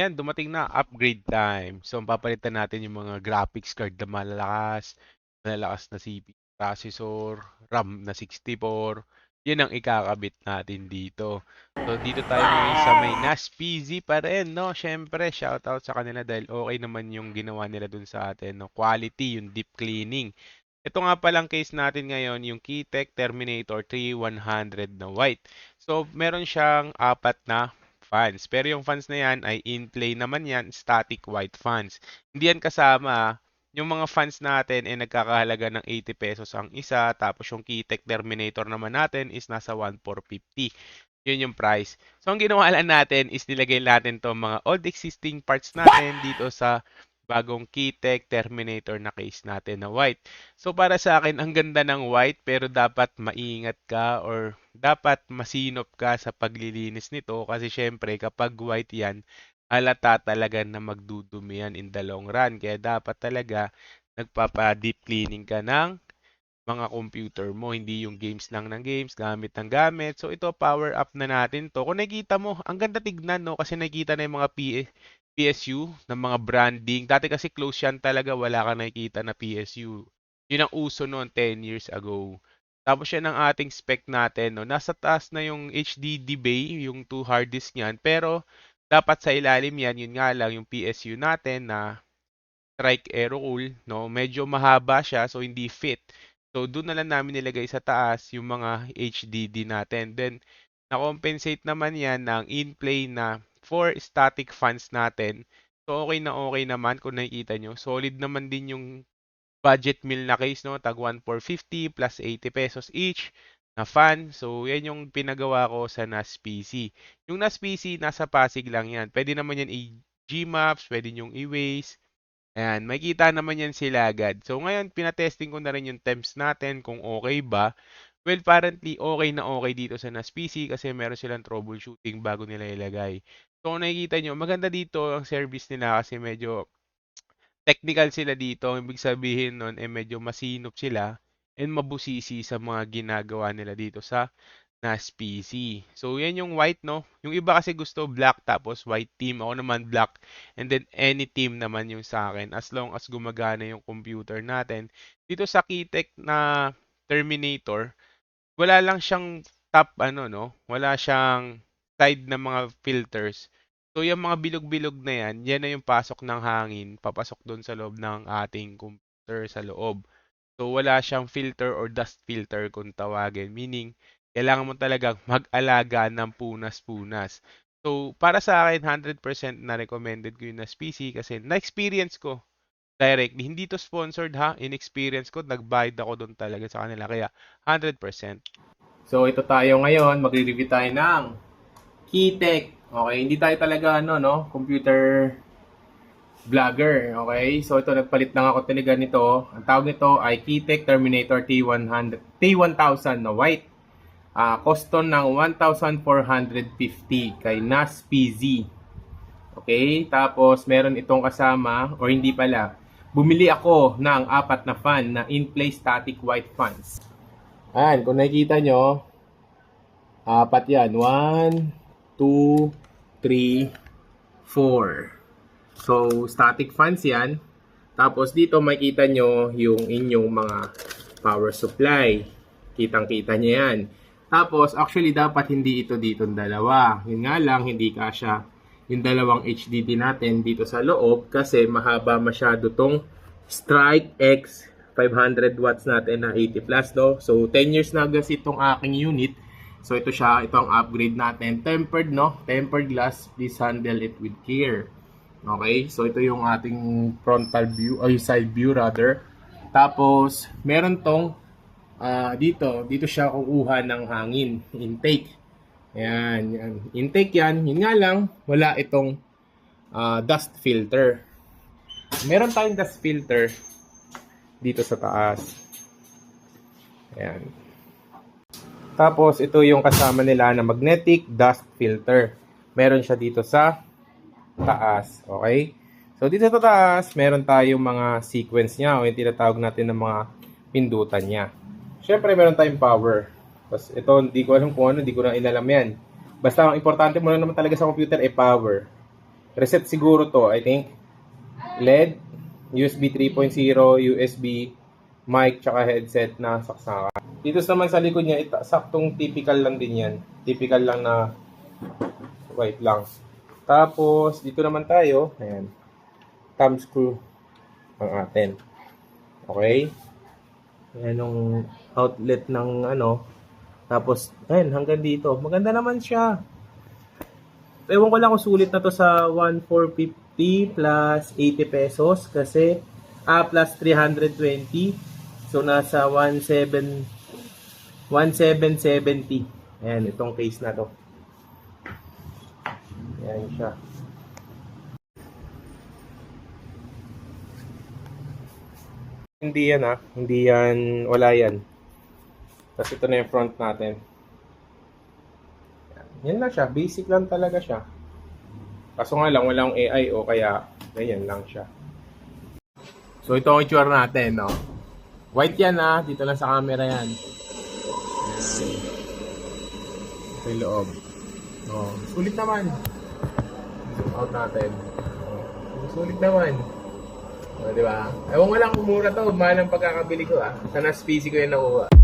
Ayan, dumating na upgrade time. So, papalitan natin yung mga graphics card na malalakas, malalakas na CPU processor, RAM na 64. Yan ang ikakabit natin dito. So, dito tayo ngayon sa may NAS PZ pa rin, no? Siyempre, shoutout sa kanila dahil okay naman yung ginawa nila dun sa atin, no? Quality, yung deep cleaning. Ito nga palang case natin ngayon, yung Keytech Terminator 3100 na white. So, meron siyang apat na fans. Pero yung fans na yan ay in-play naman yan, static white fans. Hindi yan kasama, yung mga fans natin ay nagkakahalaga ng 80 pesos ang isa, tapos yung Keytech Terminator naman natin is nasa 1,450. Yun yung price. So, ang ginawa lang natin is nilagay natin to mga old existing parts natin dito sa bagong Keytech Terminator na case natin na white. So para sa akin, ang ganda ng white pero dapat maingat ka or dapat masinop ka sa paglilinis nito kasi syempre kapag white yan, halata talaga na magdudumi yan in the long run. Kaya dapat talaga nagpapa-deep cleaning ka ng mga computer mo, hindi yung games lang ng games, gamit ng gamit. So ito, power up na natin to. Kung nakikita mo, ang ganda tignan, no? Kasi nakikita na yung mga PSU ng mga branding. Dati kasi close yan talaga, wala ka nakikita na PSU. Yun ang uso noon 10 years ago. Tapos yan ang ating spec natin. No? Nasa taas na yung HDD bay, yung 2 hard disk niyan. Pero dapat sa ilalim yan, yun nga lang yung PSU natin na strike aero cool. No? Medyo mahaba siya so hindi fit. So doon na lang namin nilagay sa taas yung mga HDD natin. Then na-compensate naman yan ng in-play na for static fans natin. So okay na okay naman kung nakikita nyo. Solid naman din yung budget meal na case, no? Tag 1,450 plus 80 pesos each na fan. So, yan yung pinagawa ko sa NAS PC. Yung NAS PC, nasa Pasig lang yan. Pwede naman yan i-Gmaps, pwede yung i-Waze. Ayan, makikita naman yan sila agad. So, ngayon, pinatesting ko na rin yung temps natin kung okay ba. Well, apparently, okay na okay dito sa NAS PC kasi meron silang troubleshooting bago nila ilagay. So, kung nakikita nyo, maganda dito ang service nila kasi medyo technical sila dito. Ibig sabihin nun, eh medyo masinop sila and mabusisi sa mga ginagawa nila dito sa NAS PC. So, yan yung white, no? Yung iba kasi gusto black tapos white team. Ako naman black and then any team naman yung sa akin as long as gumagana yung computer natin. Dito sa Keytech na Terminator, wala lang siyang top ano, no? Wala siyang side na mga filters. So, yung mga bilog-bilog na yan, yan na yung pasok ng hangin, papasok doon sa loob ng ating computer sa loob. So, wala siyang filter or dust filter kung tawagin. Meaning, kailangan mo talagang mag-alaga ng punas-punas. So, para sa akin, 100% na recommended ko yung NAS PC kasi na-experience ko directly. Hindi to sponsored ha. In-experience ko, nagbayad ako doon talaga sa kanila. Kaya, 100%. So, ito tayo ngayon. Magre-review tayo ng Keytech. Okay, hindi tayo talaga ano, no, computer vlogger. Okay, so ito nagpalit lang ako talaga nito. Ang tawag nito ay Keytech Terminator T100, T1000 na white. Uh, costo ng 1,450 kay NAS PZ. Okay, tapos meron itong kasama, or hindi pala, bumili ako ng apat na fan na in-play static white fans. Ayan, kung nakikita nyo, apat yan. 1, 2, 3, 4. So, static fans yan. Tapos dito makita nyo yung inyong mga power supply. Kitang-kita nyo yan. Tapos, actually, dapat hindi ito dito dalawa. Yun nga lang, hindi kasya yung dalawang HDD natin dito sa loob kasi mahaba masyado tong Strike X 500 watts natin na 80 plus do. So, 10 years na gas itong aking unit. So ito siya, ito ang upgrade natin. Tempered, no? Tempered glass. Please handle it with care. Okay? So ito yung ating frontal view, ay side view rather. Tapos, meron tong uh, dito, dito siya kukuha ng hangin, intake. Ayan, yan. Intake yan. Yun nga lang, wala itong uh, dust filter. Meron tayong dust filter dito sa taas. Ayan. Tapos, ito yung kasama nila na magnetic dust filter. Meron siya dito sa taas. Okay? So, dito sa taas, meron tayong mga sequence niya o yung tinatawag natin ng mga pindutan niya. Siyempre, meron tayong power. Tapos, ito, hindi ko alam kung ano, hindi ko na inalam yan. Basta, ang importante muna naman talaga sa computer ay power. Reset siguro to, I think. LED, USB 3.0, USB, mic, tsaka headset na saksakan. Dito naman sa likod niya, ita, saktong typical lang din yan. Typical lang na white lang. Tapos, dito naman tayo, ayan, thumb screw ang atin. Okay? Ayan yung outlet ng ano. Tapos, ayan, hanggang dito. Maganda naman siya. Ewan ko lang kung sulit na to sa 1,450 plus 80 pesos kasi ah, plus 320. So, nasa 17 1770. Ayan, itong case na to. Ayan siya. Hindi yan ah. Hindi yan, wala yan. Tapos ito na yung front natin. Yan. Lang siya. Basic lang talaga siya. Kaso nga lang, walang AI o kaya ganyan lang siya. So ito ang itsura natin, no? White yan ah. Dito lang sa camera yan. Ayan. Ito yung loob. Oh, sulit naman. Out natin. Sulit naman. O, di ba? Ewan ko lang kung mura to. Mahal ang pagkakabili ko ah. Sa NAS PC ko yung nakuha.